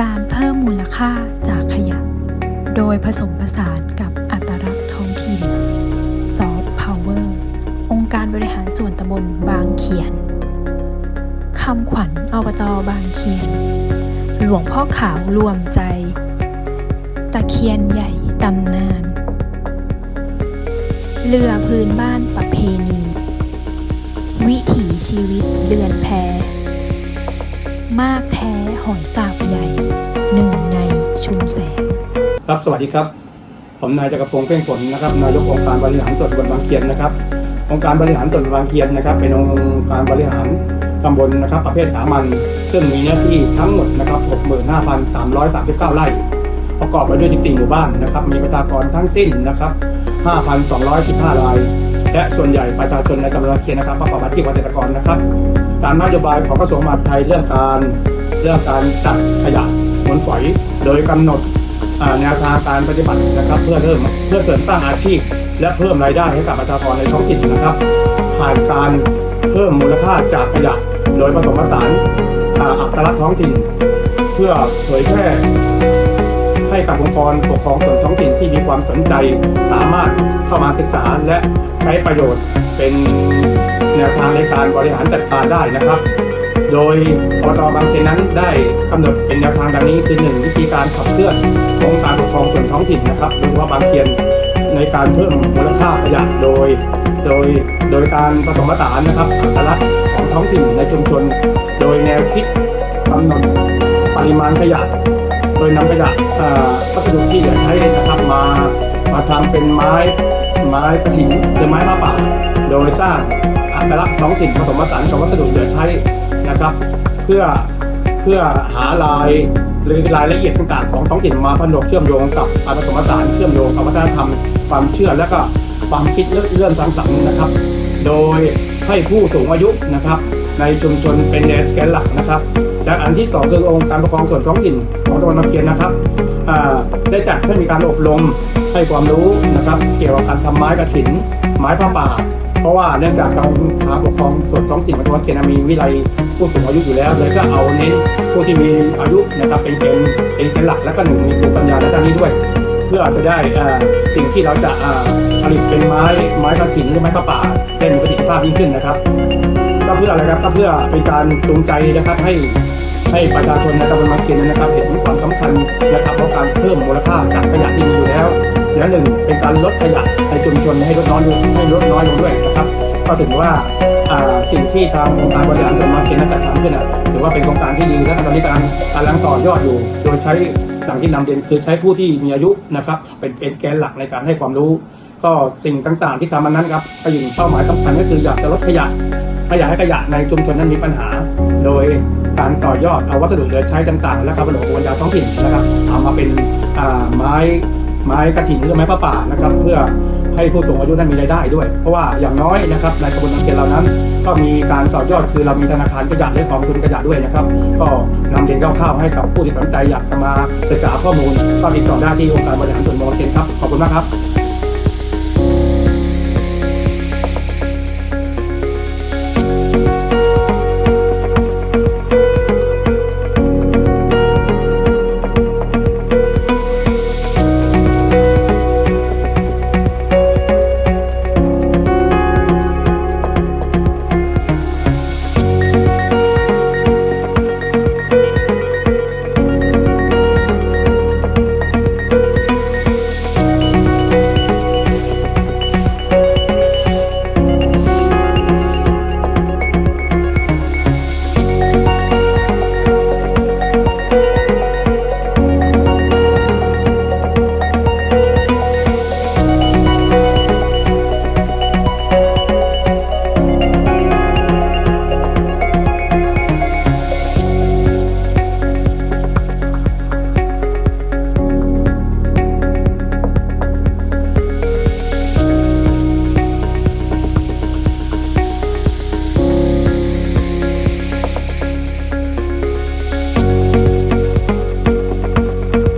การเพิ่มมูลค่าจากขยะ โดยผสมผสานกับอัตลักษณ์ท้องถิ่น Soft Power องค์การบริหารส่วนตำบลบางเขียนคำขวัญอบตบางเขียน หลวงพ่อขาวรวมใจ ตะเคียนใหญ่ตำนาน เรือพื้นบ้านประเพณี วิถีชีวิตเดือน มากแท้หอยกาบใหญ่หนึ่งในชุมแสงครับสวัสดีครับ ผมนายจักรพงษ์เพ่งผลนะครับนายกองค์การบริหารส่วนตำบลบางเขียนนะครับองค์การบริหารส่วนตำบลบางเขียนนะครับ เป็นองค์การบริหารตำบลนะครับ ประเภทสามัญซึ่งมีเนื้อที่ทั้งหมดนะครับ65,339 ไร่ ประกอบไปด้วย 14 หมู่บ้านนะครับ มีประชากรทั้งสิ้นนะครับ 5,215 ราย และส่วนใหญ่ประชาชนในตำบลบางเขียนนะครับประกอบอาชีพเกษตรกรนะครับ ตามนโยบายของกระทรวงมหาดไทยเรื่องการเรื่องการจัดขยะมูลฝอย โดยกำหนดแนวทางการปฏิบัตินะครับ เพื่อเพิ่มเพื่อเสริมสร้างอาชีพ และเพิ่มรายได้ให้กับประชากรในท้องถิ่นนะครับ ผ่านการเพิ่มมูลค่าจากขยะ โดยผสมผสานอัตลักษณ์ท้องถิ่น เพื่อเผยแพร่ ให้กับองค์กรปกครองส่วนท้องถิ่นที่มีความสนใจ สามารถเข้ามาศึกษาและใช้ประโยชน์เป็นแนวทางในการบริหารจัดการได้นะครับ โดยอบตบางเขนนั้นได้กำหนดเป็นแนวทางดังนี้คือหนึ่งวิธีการขับเคลื่อนองค์การปกครองส่วนท้องถิ่นนะครับโดยเฉพาบางเขียนในการเพิ่มมูลค่าขยะโดย โดยโดยการผสมผสานนะครับอัตลักษณ์ของท้องถิ่นในชุมชน โดยแนวคิดกำหนดปริมาณขยะ โดยนำขยะเอ่อวัสดุที่เหลือใช้นะครับมามาทำเป็นไม้ไม้กระถิ่นหรือไม้มะป่า โดยสร้างอัตลักษณ์ท้องถิ่นผสมผสานกับวัสดุเหลือใช้นะครับ เพื่อเพื่อหาลายหรือรายละเอียดต่างๆของท้องถิ่นมาผนวกเชื่อมโยงกับการผสมผสานเชื่อมโยงกับวัฒนธรรมความเชื่อและก็ความคิดเรื่องสร้งสรรค์นะครับ โดยให้ผู้สูงอายุนะครับ ในชุมชนเป็นแกนหลักนะครับ และอันที่สองคือองค์การปกครองส่วนท้องถิ่นของตำบลบางเขียนนะครับได้จัดให้มีการอบรมให้ความรู้นะครับเกี่ยวกับการทำไม้กระถิน ไม้ผ้าป่า เพราะว่าเนื่องจากการทางปกครองส่วนท้องถิ่นของตำบลบางเขียนมีวิไลผู้สูงอายุอยู่แล้วเลยก็เอาเน้นผู้ที่มีอายุนะครับเป็นเกณฑ์เป็นหลักและก็หนึ่งมีภูมิปัญญาในด้านนี้ด้วย เพื่อจะได้สิ่งที่เราจะผลิตเป็นไม้ไม้กระถินหรือไม้ผ้าป่าได้มีประสิทธิภาพยิ่งขึ้นนะครับ ก็เพื่ออะไรครับก็เพื่อเป็นการจูงใจนะครับให้ให้ประชาชนในตำบลบางเขียนนะครับเห็นความสำคัญนะครับของการเพิ่มมูลค่าจากขยะที่มีอยู่แล้วและหนึ่งเป็นการลดขยะในชุมชนให้ลดน้อยลงให้ลดน้อยลงด้วยนะครับ ก็ถือว่าสิ่งที่ทางองค์การบริหารส่วนบางเขนนั้นจัดทำขึ้นอะถือว่าเป็นโครงการที่ดีและตอนนี้กำลังกำลังต่อยอดอยู่ โดยใช้หลังที่นำเรียนคือใช้ผู้ที่มีอายุนะครับเป็นเป็นแกนหลักในการให้ความรู้ ก็สิ่งต่างๆ ที่ทำมันนั้นครับก็อยู่เป้าหมายสำคัญก็คืออยากจะลดขยะ ไม่อยากให้ขยะในชุมชนนั้นมีปัญหา โดยการต่อยอดเอาวัสดุเหลือใช้ต่างๆ และการผลิตปัญญาท้องถิ่นนะครับเอามาเป็นไม้ไม้กระถิ่นหรือไม้ผ้าป่านะครับ เพื่อให้ผู้สูงอายุนั้นมีรายได้ด้วย เพราะว่าอย่างน้อยนะครับในกระบวนการเรานั้น ก็มีการต่อยอดคือเรามีธนาคารขยะและกองทุนขยะด้วยนะครับ ก็นำเรียนคร่าวๆให้กับผู้ที่สนใจอยากมาศึกษาข้อมูลก็ติดต่อได้ที่องค์การบริหารส่วนตำบลเกณฑ์ครับขอบคุณมากครับ